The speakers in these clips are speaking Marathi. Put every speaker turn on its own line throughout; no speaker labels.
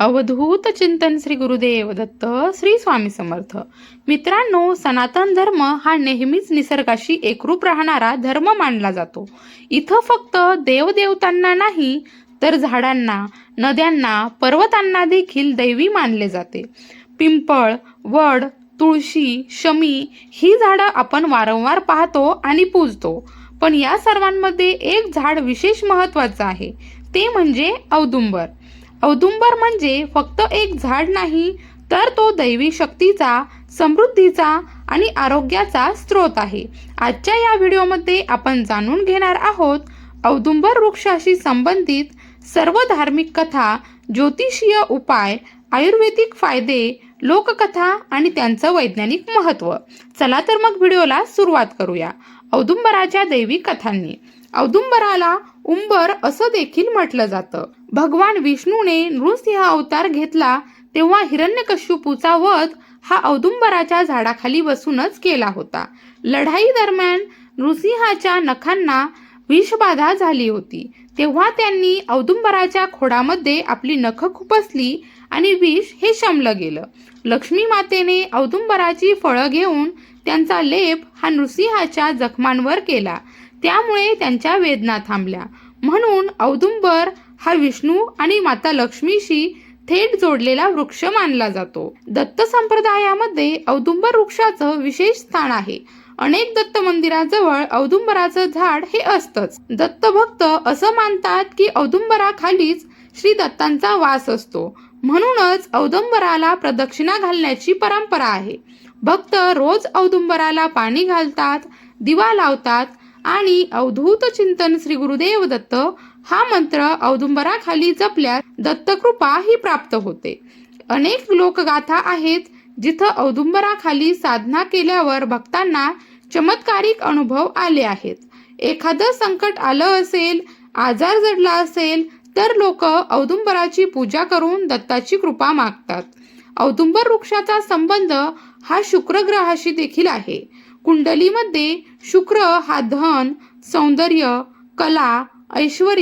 अवधूत चिंतन श्री गुरुदेव दत्त श्री स्वामी समर्थ. मित्रांनो सनातन धर्म हा नेहमीच निसर्गाशी एकरूप राहणारा धर्म मानला जातो. इथं फक्त देवदेवतांना नाही तर झाडांना नद्यांना पर्वतांना देखील दैवी मानले जाते. पिंपळ वड तुळशी शमी ही झाडं आपण वारंवार पाहतो आणि पूजतो. पण या सर्वांमध्ये एक झाड विशेष महत्वाचं आहे. ते म्हणजे औदुंबर. औदुंबर म्हणजे फक्त एक झाड नाही तर तो दैवी शक्तीचा समृद्धीचा आणि आरोग्याचा स्रोत आहे. आजच्या या व्हिडिओमध्ये आपण जाणून घेणार आहोत औदुंबर वृक्षाशी संबंधित सर्व धार्मिक कथा ज्योतिषीय उपाय आयुर्वेदिक फायदे लोककथा आणि त्यांचं वैज्ञानिक महत्त्व. चला तर मग व्हिडिओला सुरुवात करूया. औदुंबराच्या दैवी कथांनी. औदुंबराला उंबर असं देखील म्हटलं जातं. भगवान विष्णूने नृसिंह अवतार घेतला तेव्हा हिरण्यकश्यपूचा वध हा औदुंबराच्या झाडाखाली बसूनच केला होता. लढाई दरम्यान नृसिंहाच्या नखांना विषबाधा झाली होती. तेव्हा त्यांनी औदुंबराच्या खोडामध्ये आपली नख खुपसली आणि विष हे शमलं गेलं. लक्ष्मी मातेने औदुंबराची फळं घेऊन त्यांचा लेप हा नृसिंहाच्या जखमांवर केला. त्यामुळे त्यांच्या वेदना थांबल्या. म्हणून औदुंबर हा विष्णू आणि माता लक्ष्मीशी थेट जोडलेला वृक्ष मानला जातो. दत्त संप्रदायामध्ये औदुंबर वृक्षाचं विशेष स्थान आहे. अनेक दत्त मंदिराजवळ औदुंबराचं झाड हे असतच. दत्त भक्त असं मानतात की औदुंबराखालीच श्री दत्तांचा वास असतो. म्हणूनच औदुंबराला प्रदक्षिणा घालण्याची परंपरा आहे. भक्त रोज औदुंबराला पाणी घालतात दिवा लावतात आणि अवधूत चिंतन श्री गुरुदेव दत्त हा मंत्र औदुंबराखाली जपल्यास दत्तकृपा ही प्राप्त होते. अनेक लोकगाथा आहेत जिथं औदुंबराखाली साधना केल्यावर भक्तांना चमत्कारिक अनुभव आले आहेत. एखादं संकट आलं असेल आजार जडला असेल तर लोक औदुंबराची पूजा करून दत्ताची कृपा मागतात. औदुंबर वृक्षाचा संबंध हा शुक्र ग्रहाशी देखील आहे. कुंडलीमध्ये शुक्र हा धन सौंदर्य कला ऐश्वर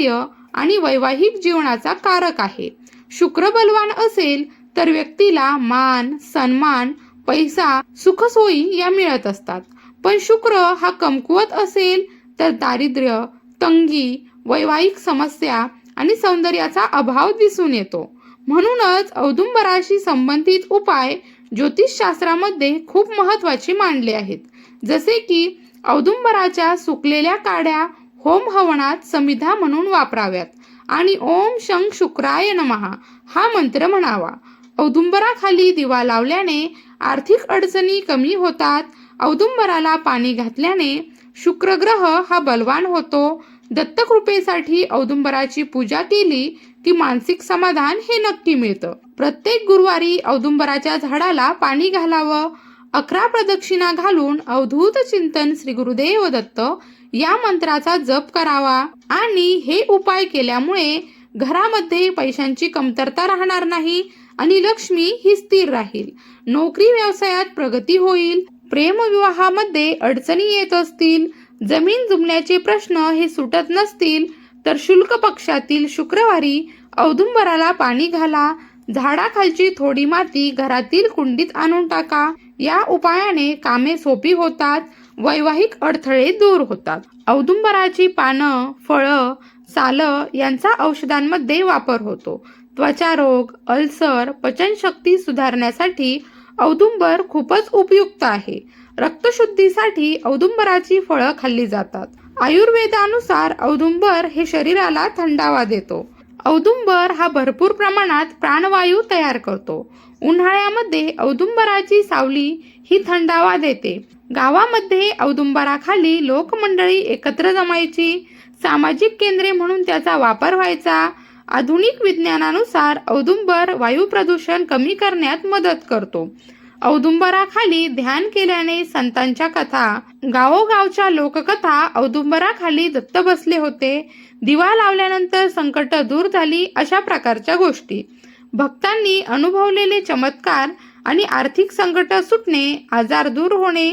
आणि वैवाहिक जीवनाचा कारक आहे. शुक्र बलवान असेल तर व्यक्तीला मान सन्मान पैसा सुखसोयी या मिळत असतात. पण शुक्र हा कमकुवत असेल तर दारिद्र्य तंगी वैवाहिक समस्या आणि सौंदर्याचा अभाव दिसून येतो. म्हणूनच औदुंबराशी संबंधित उपाय ज्योतिषशास्त्रामध्ये खूप महत्त्वाचे मानले आहेत. जसे की औदुंबराच्या सुकलेल्या काड्या होम हवनात समिधा म्हणून वापराव्यात. आणि ओम शंख शुक्राय नमहा हा मंत्र म्हणावा. औदुंबराखाली दिवा लावल्याने आर्थिक अडचणी कमी होतात. औदुंबराला पाणी घातल्याने शुक्रग्रह हा बलवान होतो. दत्तकृपेसाठी औदुंबराची पूजा केली की मानसिक समाधान हे नक्की मिळतं. प्रत्येक गुरुवारी औदुंबराच्या झाडाला पाणी घालावं. अकरा प्रदक्षिणा घालून अवधूत चिंतन श्री गुरुदेव दत्त या मंत्राचा जप करावा. आणि हे उपाय केल्यामुळे घरामध्ये पैशांची कमतरता राहणार नाही आणि लक्ष्मी ही स्थिर राहील. नोकरी व्यवसायात प्रगती होईल. प्रेमविवाहामध्ये अडचणी येत असतील. जमीन जुमल्याचे प्रश्न हे सुटत नसतील. तर शुल्क पक्षातील शुक्रवारी औदुंबराला पाणी घाला. झाडाखालची थोडी माती घरातील कुंडीत आणून टाका. या उपायाने कामे सोपी होतात वैवाहिक अडथळे दूर होतात. औदुंबराची पानं फळं सालं यांचा औषधांमध्ये वापर होतो. त्वचा रोग अल्सर पचनशक्ती सुधारण्यासाठी औदुंबर खूपच उपयुक्त आहे. रक्तशुद्धीसाठी औदुंबराची फळं खाल्ली जातात. आयुर्वेदानुसार औदुंबर हे शरीराला थंडावा देतो. औदुंबर हा भरपूर प्रमाणात प्राणवायू तयार करतो. उन्हाळ्यामध्ये औदुंबराची सावली ही थंडावा देते. गावामध्ये औदुंबराखाली लोकमंडळी एकत्र जमायची सामाजिक केंद्रे म्हणून त्याचा वापर व्हायचा. आधुनिक विज्ञानानुसार औदुंबर वायू प्रदूषण कमी करण्यात मदत करतो. औदुंबराखाली ध्यान केल्याने संतांच्या कथा गावोगावच्या लोककथा औदुंबराखाली दत्त बसले होते. दिवा लावल्यानंतर संकट दूर झाली अशा प्रकारच्या गोष्टी. भक्तांनी अनुभवलेले चमत्कार आणि आर्थिक संकट सुटणे आजार दूर होणे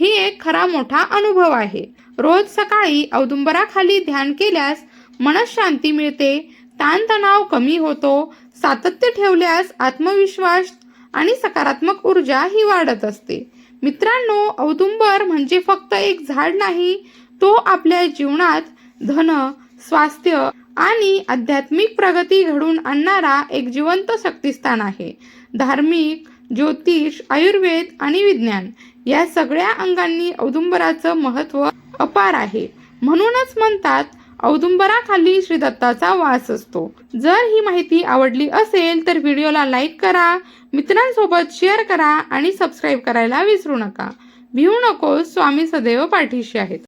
ही एक खरा मोठा अनुभव आहे. रोज सकाळी औदुंबराखाली ध्यान केल्यास मनशांती मिळते ताणतणाव कमी होतो सातत्य ठेवल्यास आत्मविश्वास आणि सकारात्मक ऊर्जा ही वाढत असते. मित्रांनो औदुंबर म्हणजे फक्त एक झाड नाही तो आपल्या जीवनात धन स्वास्थ्य आणि आध्यात्मिक प्रगती घडवून आणणारा एक जिवंत शक्तिस्थान आहे. धार्मिक ज्योतिष आयुर्वेद आणि विज्ञान या सगळ्या अंगांनी औदुंबराचं महत्त्व अपार आहे. म्हणूनच म्हणतात औदुंबराखाली श्री दत्ताचा वास असतो. जर ही माहिती आवडली असेल तर व्हिडिओला लाईक करा मित्रांसोबत शेअर करा आणि सबस्क्राईब करायला विसरू नका. भिवू नको स्वामी सदैव पाठीशी आहेत.